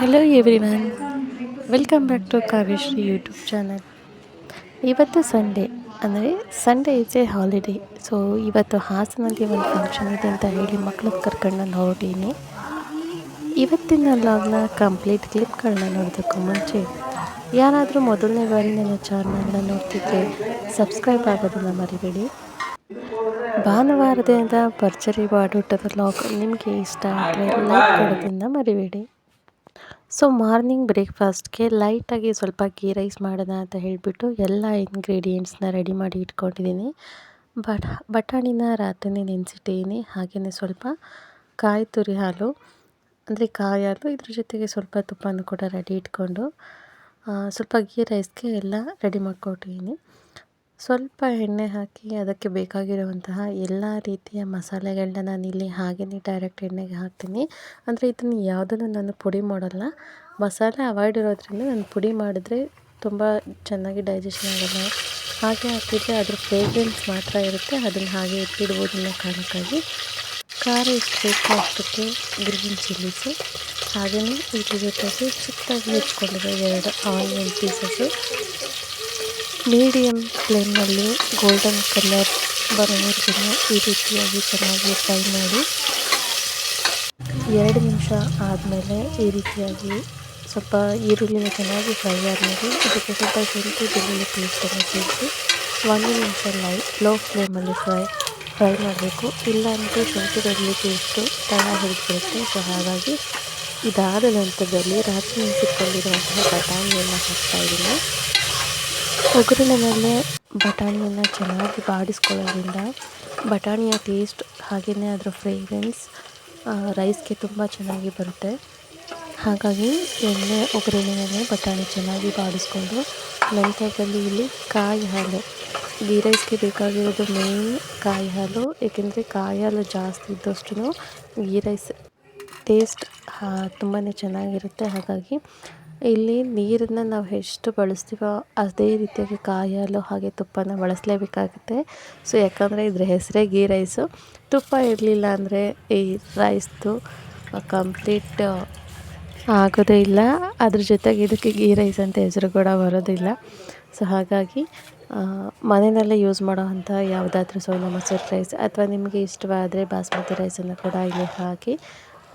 Hello every everyone welcome back to Kavyashree YouTube channel ಇವತ್ತು Sunday ಅಂದರೆ Sunday is a holiday so ಇವತ್ತು ಹಾಸನಲ್ಲಿ ಒಂದು ಫಂಕ್ಷನ್ ಇದೆ ಅಂತ ಹೇಳಿ ಮಕ್ಕಳನ್ನ ಕರ್ಕೊಂಡು ನಾನು ಹೊರಟೀನಿ ಇವತ್ತಿನ ಲಾಗ್ನ ಕಂಪ್ಲೀಟ್ ಕ್ಲಿಪ್ಗಳನ್ನ ನೋಡೋದಕ್ಕೂ ಮುಂಚೆ, ಯಾರಾದರೂ ಮೊದಲನೇ ಬಾರಿ ನನ್ನ ಚಾನಲ್ನ ನೋಡ್ತಿದ್ರೆ ಸಬ್ಸ್ಕ್ರೈಬ್ ಆಗೋದನ್ನು ಮರಿಬೇಡಿ. ಭಾನುವಾರದಿಂದ ಭರ್ಜರಿ ಬಾಡೂಟದ ಲಾಗ್ ನಿಮಗೆ ಇಷ್ಟ ಆದರೆ ಲೈಕ್ ಕೊಡೋದನ್ನು ಮರಿಬೇಡಿ. ಸೊ ಮಾರ್ನಿಂಗ್ ಬ್ರೇಕ್ಫಾಸ್ಟ್ಗೆ ಲೈಟಾಗಿ ಸ್ವಲ್ಪ ಗೀ ರೈಸ್ ಮಾಡೋಣ ಅಂತ ಹೇಳಿಬಿಟ್ಟು ಎಲ್ಲ ಇಂಗ್ರೀಡಿಯೆಂಟ್ಸ್ನ ರೆಡಿ ಮಾಡಿ ಇಟ್ಕೊಂಡಿದ್ದೀನಿ. ಬಟ್ ಬಟಾಣಿನ ರಾತ್ರಿನೇ ನೆನೆಸಿಟ್ಟಿದ್ದೀನಿ ಹಾಗೆಯೇ ಸ್ವಲ್ಪ ಕಾಯಿ ತುರಿ ಹಾಲು, ಅಂದರೆ ಕಾಯಿ ಹಾಲು, ಇದ್ರ ಜೊತೆಗೆ ಸ್ವಲ್ಪ ತುಪ್ಪನೂ ಕೂಡ ರೆಡಿ ಇಟ್ಕೊಂಡು ಸ್ವಲ್ಪ ಗೀ ರೈಸ್ಗೆ ಎಲ್ಲ ರೆಡಿ ಮಾಡ್ಕೊಟ್ಟಿದ್ದೀನಿ. ಸ್ವಲ್ಪ ಎಣ್ಣೆ ಹಾಕಿ ಅದಕ್ಕೆ ಬೇಕಾಗಿರುವಂತಹ ಎಲ್ಲ ರೀತಿಯ ಮಸಾಲೆಗಳನ್ನ ನಾನು ಇಲ್ಲಿ ಹಾಗೆಯೇ ಡೈರೆಕ್ಟ್ ಎಣ್ಣೆಗೆ ಹಾಕ್ತೀನಿ. ಅಂದರೆ ಇದನ್ನು ಯಾವುದನ್ನು ನಾನು ಪುಡಿ ಮಾಡೋಲ್ಲ. ಮಸಾಲೆ ಅವಾಯ್ಡ್ ಇರೋದ್ರಿಂದ ನಾನು ಪುಡಿ ಮಾಡಿದ್ರೆ ತುಂಬ ಚೆನ್ನಾಗಿ ಡೈಜೆಷನ್ ಆಗಲ್ಲ. ಹಾಗೆ ಹಾಕಿದರೆ ಅದ್ರ ಫ್ರೇಗ್ರೆನ್ಸ್ ಮಾತ್ರ ಇರುತ್ತೆ. ಅದನ್ನು ಹಾಗೆ ಇಟ್ಟಿಡ್ಬೋದು ಅನ್ನೋ ಕಾರಣಕ್ಕಾಗಿ. ಖಾರ ಎಷ್ಟು ಬೇಕು ಅಷ್ಟಕ್ಕೆ ಗ್ರೀನ್ ಚಿಲ್ಲೀಸು ಹಾಗೆಯೇ ಇದ್ರ ಜೊತೆಗೆ ಚಿಕ್ಕದಾಗಿ ಹೆಚ್ಕೊಂಡಿರೋ ಎರಡು ಆನಿಯನ್ ಪೀಸಸ್ಸು ಮೀಡಿಯಮ್ ಫ್ಲೇಮ್ನಲ್ಲಿ ಗೋಲ್ಡನ್ ಕಲರ್ ಬರೋವರೆಗೂ ಈ ರೀತಿಯಾಗಿ ಚೆನ್ನಾಗಿ ಫ್ರೈ ಮಾಡಿ ಎರಡು ನಿಮಿಷ ಆದಮೇಲೆ ಈ ರೀತಿಯಾಗಿ ಸ್ವಲ್ಪ ಈರುಳ್ಳಿನ ಚೆನ್ನಾಗಿ ಫ್ರೈ ಆದಮೇಲೆ ಇದಕ್ಕೆ ಸ್ವಲ್ಪ ಶುಂಠಿ, ಬೆಳ್ಳುಳ್ಳಿ ಪೇಸ್ಟನ್ನು ಸೇರಿಸಿ ಒಂದು ನಿಮಿಷ ಲೈ, ಲೋ ಫ್ಲೇಮಲ್ಲಿ ಫ್ರೈ ಫ್ರೈ ಮಾಡಬೇಕು. ಇಲ್ಲಾಂದರೆ ಶುಂಠಿ, ಬೆಳ್ಳುಳ್ಳಿ ಪೇಸ್ಟು ತಳ ಹಿಡಿದ್ಬಿಡುತ್ತೆ. ಸೊ, ಹಾಗಾಗಿ ಇದಾದ ನಂತರದಲ್ಲಿ ರಾತ್ರಿ ನೆನೆಸಿಕೊಂಡಿರುವಂತಹ ಬಟಾಣಿಯನ್ನು ಹಾಕ್ತಾಯಿದ್ದೀನಿ ಒಗ್ಗರಣೆನಲ್ಲೇ ಬಟಾಣಿಯನ್ನು ಚೆನ್ನಾಗಿ ಬಾಡಿಸ್ಕೊಳ್ಳೋದ್ರಿಂದ ಬಟಾಣಿಯ ಟೇಸ್ಟ್ ಹಾಗೆಯೇ ಅದರ ಫ್ರೇಗ್ರೆನ್ಸ್ ರೈಸ್ಗೆ ತುಂಬ ಚೆನ್ನಾಗಿ ಬರುತ್ತೆ. ಹಾಗಾಗಿ ಎಣ್ಣೆ ಒಗ್ಗರಣೆಯಲ್ಲೇ ಬಟಾಣಿ ಚೆನ್ನಾಗಿ ಬಾಡಿಸ್ಕೊಂಡು ನಂತರದಲ್ಲಿ ಇಲ್ಲಿ ಕಾಯಿ ಹಾಲು. ಗೀ ರೈಸ್ಗೆ ಬೇಕಾಗಿರೋದು ಮೇನ್ ಕಾಯಿ ಹಾಲು, ಏಕೆಂದರೆ ಕಾಯಿ ಹಾಲು ಜಾಸ್ತಿ ಇದ್ದಷ್ಟು ಗೀ ರೈಸ್ ಟೇಸ್ಟ್ ತುಂಬಾ ಚೆನ್ನಾಗಿರುತ್ತೆ. ಹಾಗಾಗಿ ಇಲ್ಲಿ ನೀರನ್ನು ನಾವು ಎಷ್ಟು ಬಳಸ್ತೀವೋ ಅದೇ ರೀತಿಯಾಗಿ ಕಾಯಲು ಹಾಗೆ ತುಪ್ಪನ ಬಳಸಲೇಬೇಕಾಗುತ್ತೆ. ಸೊ ಯಾಕಂದರೆ ಇದ್ರ ಹೆಸರೇ ಗೀ ರೈಸು. ತುಪ್ಪ ಇರಲಿಲ್ಲ ಅಂದರೆ ಈ ರೈಸ್ದು ಕಂಪ್ಲೀಟ್ ಆಗೋದೇ ಇಲ್ಲ. ಅದ್ರ ಜೊತೆಗೆ ಇದಕ್ಕೆ ಗೀ ರೈಸ್ ಅಂತ ಹೆಸರು ಕೂಡ ಬರೋದಿಲ್ಲ. ಸೊ ಹಾಗಾಗಿ ಮನೆಯಲ್ಲೇ ಯೂಸ್ ಮಾಡೋ ಅಂಥ ಯಾವುದಾದ್ರೂ ಸೋನಾ ಮೊಸರು ರೈಸ್ ಅಥವಾ ನಿಮಗೆ ಇಷ್ಟವಾದರೆ ಬಾಸ್ಮತಿ ರೈಸನ್ನು ಕೂಡ ಇಲ್ಲಿ ಹಾಕಿ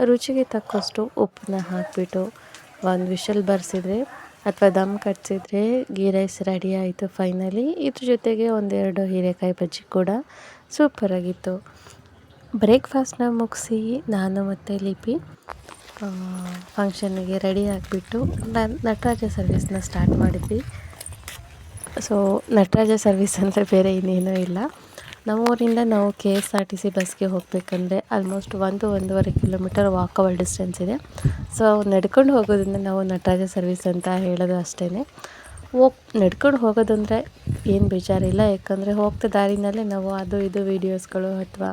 ರುಚಿಗೆ ತಕ್ಕಷ್ಟು ಉಪ್ಪನ್ನ ಹಾಕಿಬಿಟ್ಟು ಒಂದು ವಿಷಲ್ ಬರ್ಸಿದ್ರೆ ಅಥವಾ ದಮ್ ಕಟ್ಸಿದ್ರೆ ಗೀ ರೈಸ್ ರೆಡಿ ಆಯಿತು ಫೈನಲಿ. ಇದ್ರ ಜೊತೆಗೆ ಒಂದೆರಡು ಹೀರೆಕಾಯಿ ಬಜ್ಜಿ ಕೂಡ ಸೂಪರಾಗಿತ್ತು ಬ್ರೇಕ್ಫಾಸ್ಟ್ನ ಮುಗಿಸಿ ನಾನು ಮತ್ತು ಲಿಪಿ ಫಂಕ್ಷನ್ನಿಗೆ ರೆಡಿ ಆಗಿಬಿಟ್ಟು ನಟರಾಜ ಸರ್ವಿಸ್ನ ಸ್ಟಾರ್ಟ್ ಮಾಡಿದ್ವಿ. ಸೊ ನಟರಾಜ ಸರ್ವಿಸ್ ಅಂದರೆ ಬೇರೆ ಇನ್ನೇನೂ ಇಲ್ಲ. ನಮ್ಮೂರಿಂದ ನಾವು K S R T C ಬಸ್ಗೆ ಹೋಗಬೇಕಂದ್ರೆ ಆಲ್ಮೋಸ್ಟ್ ಒಂದು, ಒಂದೂವರೆ ಕಿಲೋಮೀಟರ್ ವಾಕಬಲ್ ಡಿಸ್ಟೆನ್ಸ್ ಇದೆ. ಸೊ ನಡ್ಕೊಂಡು ಹೋಗೋದ್ರಿಂದ ನಾವು ನಟರಾಜ ಸರ್ವಿಸ್ ಅಂತ ಹೇಳೋದು ಅಷ್ಟೇ ಹೋಗ್, ನಡ್ಕೊಂಡು ಹೋಗೋದಂದರೆ ಏನು ಬೇಜಾರಿಲ್ಲ. ಯಾಕಂದರೆ ಹೋಗ್ತಾ ದಾರಿನಲ್ಲೇ ನಾವು ಅದು, ಇದು ವೀಡಿಯೋಸ್ಗಳು ಅಥವಾ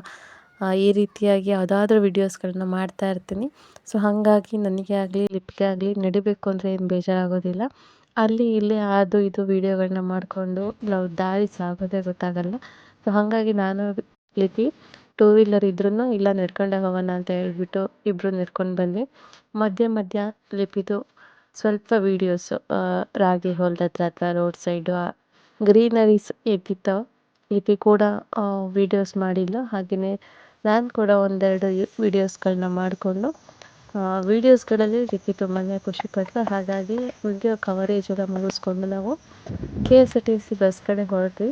ಈ ರೀತಿಯಾಗಿ ಯಾವುದಾದ್ರೂ ವೀಡಿಯೋಸ್ಗಳನ್ನ ಮಾಡ್ತಾ ಇರ್ತೀನಿ. ಸೊ ಹಾಗಾಗಿ ನನಗೆ ಆಗಲಿ, ಲಿಪ್ಗೆ ಆಗಲಿ ನಡಿಬೇಕು ಅಂದರೆ ಏನು ಬೇಜಾರಾಗೋದಿಲ್ಲ. ಅಲ್ಲಿ, ಇಲ್ಲಿ, ಅದು, ಇದು ವೀಡಿಯೋಗಳನ್ನ ಮಾಡಿಕೊಂಡು ನಾವು ದಾರಿ ಸಾಗೋದೇ ಗೊತ್ತಾಗಲ್ಲ. ಸೊ ಹಾಗಾಗಿ ನಾನು ಲಿಪಿ ಟೂ ವೀಲರ್ ಇದ್ರೂ ಇಲ್ಲ ನಡ್ಕೊಂಡೇ ಹೋಗೋಣ ಅಂತ ಹೇಳ್ಬಿಟ್ಟು ಇಬ್ಬರೂ ನಡ್ಕೊಂಡು ಬಂದ್ವಿ ಮಧ್ಯ ಮಧ್ಯ ಲಿಪಿದು ಸ್ವಲ್ಪ ವೀಡಿಯೋಸು ರಾಗಿ ಹೊಲದ ಹತ್ರ ಅಥವಾ ರೋಡ್ ಸೈಡು ಗ್ರೀನರೀಸ್ ಇದ್ದಿತ್ತು ಲಿಪಿ ಕೂಡ ವೀಡಿಯೋಸ್ ಮಾಡಿಲ್ಲ. ಹಾಗೆಯೇ ನಾನು ಕೂಡ ಒಂದೆರಡು ವೀಡಿಯೋಸ್ಗಳನ್ನ ಮಾಡಿಕೊಂಡು ವೀಡಿಯೋಸ್ಗಳಲ್ಲಿ ಲಿಪಿ ತುಂಬಾ ಖುಷಿಪಟ್ಟಳು ಹಾಗಾಗಿ ವಿಡಿಯೋ ಕವರೇಜ್ ಎಲ್ಲ ಮುಗಿಸ್ಕೊಂಡು ನಾವು K S R T C bus ಕಡೆ ಹೊರಟ್ವಿ.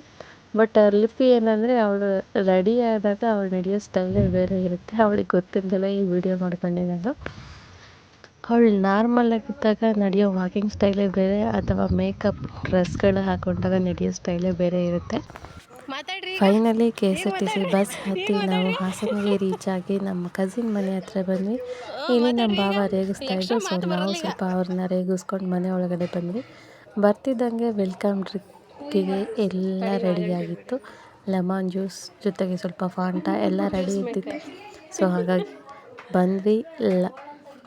ಬಟ್ ಲಿಪಿ ಏನಂದರೆ ಅವಳು ರೆಡಿ ಆದಾಗ ಅವಳು ನಡೆಯೋ ಸ್ಟೈಲೇ ಬೇರೆ ಇರುತ್ತೆ. ಅವಳಿಗೆ ಗೊತ್ತಿಲ್ಲದಲೇ ಈ ವಿಡಿಯೋ ಮಾಡ್ಕೊಂಡಿರೋದು ಅವಳು ನಾರ್ಮಲಾಗಿದ್ದಾಗ ನಡೆಯೋ ವಾಕಿಂಗ್ ಸ್ಟೈಲೇ ಬೇರೆ ಅಥವಾ ಮೇಕಪ್ ಡ್ರೆಸ್ಗಳು ಹಾಕೊಂಡಾಗ ನಡೆಯೋ ಸ್ಟೈಲೇ ಬೇರೆ ಇರುತ್ತೆ. Finally K S R T C bus ಹತ್ತಿ ನಾವು ಹಾಸನಿಗೆ ರೀಚ್ ಆಗಿ ನಮ್ಮ ಕಸಿನ್ ಮನೆ ಹತ್ರ ಬಂದ್ವಿ. ಇಲ್ಲಿ ನಮ್ಮ ಭಾವ ರೇಗಿಸ್ತಾ ಇದ್ದರು ಸೊ ನಾವು ಸ್ವಲ್ಪ ಅವ್ರನ್ನ ರೇಗಿಸ್ಕೊಂಡು ಮನೆ ಒಳಗಡೆ ಬಂದ್ವಿ. ಬರ್ತಿದ್ದಂಗೆ ವೆಲ್ಕಮ್ ಡ್ರಿಂಕ್ ಕುಕ್ಕಿಗೆ ಎಲ್ಲ ರೆಡಿಯಾಗಿತ್ತು. ಲೆಮನ್ ಜ್ಯೂಸ್ ಜೊತೆಗೆ ಸ್ವಲ್ಪ ಫಾಂಟ ಎಲ್ಲ ರೆಡಿ ಇದ್ದಿತ್ತು. ಸೊ ಹಾಗಾಗಿ ಬಂದ್ವಿ. ಲ,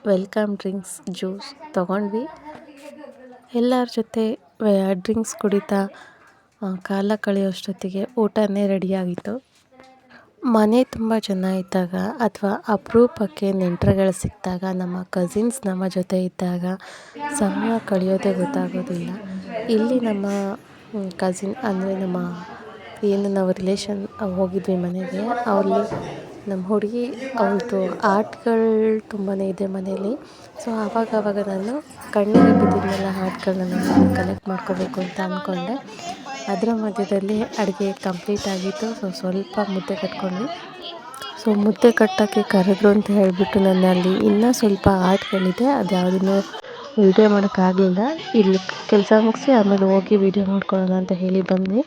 ವೆಲ್ಕಮ್ ಡ್ರಿಂಕ್ಸ್ ಜ್ಯೂಸ್ ತೊಗೊಂಡ್ವಿ. ಎಲ್ಲರ ಜೊತೆ ಡ್ರಿಂಕ್ಸ್ ಕುಡಿತಾ ಕಾಲ ಕಳೆಯೋಷ್ಟೊತ್ತಿಗೆ ಊಟನೇ ರೆಡಿಯಾಗಿತ್ತು. ಮನೆ ತುಂಬ ಜನ ಇದ್ದಾಗ ಅಥವಾ ಅಪರೂಪಕ್ಕೆ ನೆಂಟರುಗಳು ಸಿಕ್ಕಿದಾಗ, ನಮ್ಮ ಕಸಿನ್ಸ್ ನಮ್ಮ ಜೊತೆ ಇದ್ದಾಗ ಸಮಯ ಕಳೆಯೋದೇ ಗೊತ್ತಾಗೋದಿಲ್ಲ. ಇಲ್ಲಿ ನಮ್ಮ ಕಸಿನ್ ಅಂದರೆ ನಮ್ಮ ಏನು ನಾವು ರಿಲೇಷನ್ ಹೋಗಿದ್ವಿ ಮನೆಗೆ ಅಲ್ಲಿ ನಮ್ಮ ಹುಡುಗಿ ಅವ್ರದ್ದು ಆರ್ಟ್ಗಳು ತುಂಬಾ ಇದೆ ಮನೆಯಲ್ಲಿ. ಸೊ ಆವಾಗ ಆವಾಗ ನಾನು ಕಣ್ಣಿಗೆ ಬಿದ್ದಿದ್ದೆಲ್ಲ ಆರ್ಟ್ಗಳನ್ನ ನಾನು ಕಲೆಕ್ಟ್ ಮಾಡ್ಕೋಬೇಕು ಅಂತ ಅಂದ್ಕೊಂಡೆ ಅದರ ಮಧ್ಯದಲ್ಲಿ ಅಡುಗೆ ಕಂಪ್ಲೀಟ್ ಆಗಿತ್ತು. ಸೊ ಸ್ವಲ್ಪ ಮುದ್ದೆ ಕಟ್ಕೊಂಡ್ವಿ. ಸೊ ಮುದ್ದೆ ಕಟ್ಟೋಕ್ಕೆ ಕರೆದ್ರು ಅಂತ ಹೇಳಿಬಿಟ್ಟು ನನ್ನಲ್ಲಿ ಇನ್ನೂ ಸ್ವಲ್ಪ ಆರ್ಟ್ಗಳಿದೆ ಅದು ಯಾವುದನ್ನು ವೀಡಿಯೋ ಮಾಡೋಕ್ಕಾಗ್ಲಿಲ್ಲ. ಇಲ್ಲಿ ಕೆಲಸ ಮುಗಿಸಿ ಆಮೇಲೆ ಹೋಗಿ ವೀಡಿಯೋ ಮಾಡ್ಕೊಳ್ಳೋಣ ಅಂತ ಹೇಳಿ ಬಂದ್ವಿ.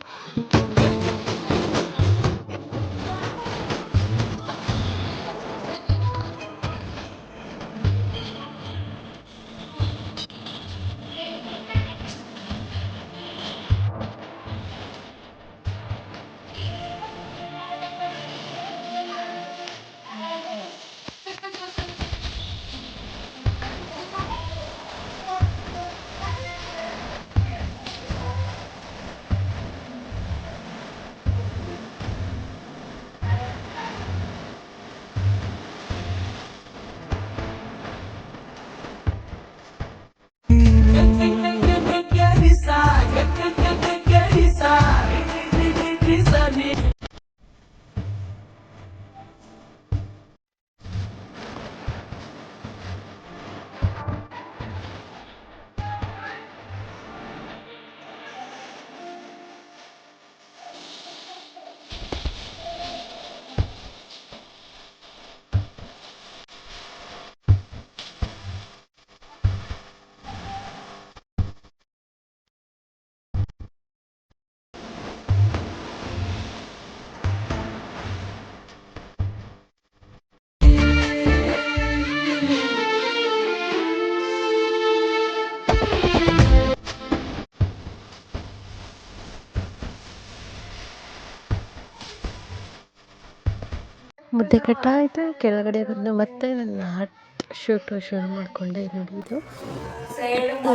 ಮುದ್ದೆ ಕಟ್ಟಾಯಿತು ಕೆಳಗಡೆ ಬಂದು ಮತ್ತೆ ನನ್ನ ಆರ್ಟ್ ಶೂಟು ಶುರು ಮಾಡಿಕೊಂಡೆ ನೋಡಿ ಇದು.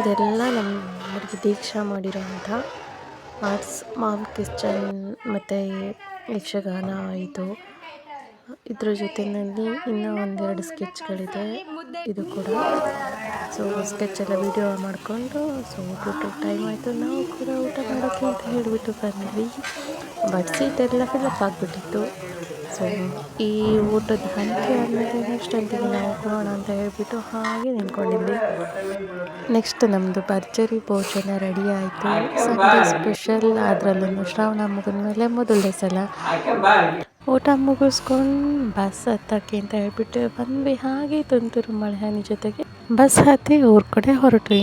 ಇದೆಲ್ಲ ನಮ್ಮ ದೀಕ್ಷಾ ಮಾಡಿರೋವಂಥ ಆರ್ಟ್ಸ್ ಮಾಮ್ ಕಿಚನ್ ಮತ್ತು ಯಕ್ಷಗಾನ ಇದು. ಇದ್ರ ಜೊತೆಯಲ್ಲಿ ಇನ್ನೂ ಒಂದೆರಡು ಸ್ಕೆಚ್ಗಳಿದೆ. ಇದು ಕೂಡ. ಸೊ ಸ್ಕೆಚ್ ಎಲ್ಲ ವಿಡಿಯೋ ಮಾಡಿಕೊಂಡು ಸೊ ಊಟದ ಟೈಮ್ ಆಯಿತು. ನಾವು ಕೂಡ ಊಟ ಮಾಡೋಕ್ಕೆ ಅಂತ ಹೇಳಿಬಿಟ್ಟು ಬಂದ್ವಿ. ಬಟ್ ಸೀಟೆಲ್ಲ ಫಿಲಪ್ ಆಗಿಬಿಟ್ಟಿತ್ತು. ಸೊ ಈ ಊಟದ ಹಂತಿ ಆದಮೇಲೆ ನೆಕ್ಸ್ಟ್ ಅಂತಿಗೆ ನಾವು ಹೋಗೋಣ ಅಂತ ಹೇಳಿಬಿಟ್ಟು ಹಾಗೆ ನಿಂತ್ಕೊಂಡಿದ್ವಿ. ನೆಕ್ಸ್ಟ್ ನಮ್ಮದು ಭರ್ಜರಿ ಭೋಜನ ರೆಡಿ ಆಯಿತು. ಸ್ಪೆಷಲ್ ಅದರಲ್ಲೂ ಶ್ರಾವಣ ಮುಗಿದ ಮೇಲೆ ಮೊದಲನೇ ಸಲ. ಊಟ ಮುಗಿಸ್ಕೊಂಡು ಬಸ್ ಹತ್ತಕ್ಕೆ ಅಂತ ಹೇಳ್ಬಿಟ್ಟು ಬಂದ್ವಿ. ಹಾಗೆ ತುಂತುರು ಮಳೆ ಹನಿ ಜೊತೆಗೆ ಬಸ್ ಹತ್ತಿ ಊರ ಕಡೆ ಹೊರಟ್ವಿ.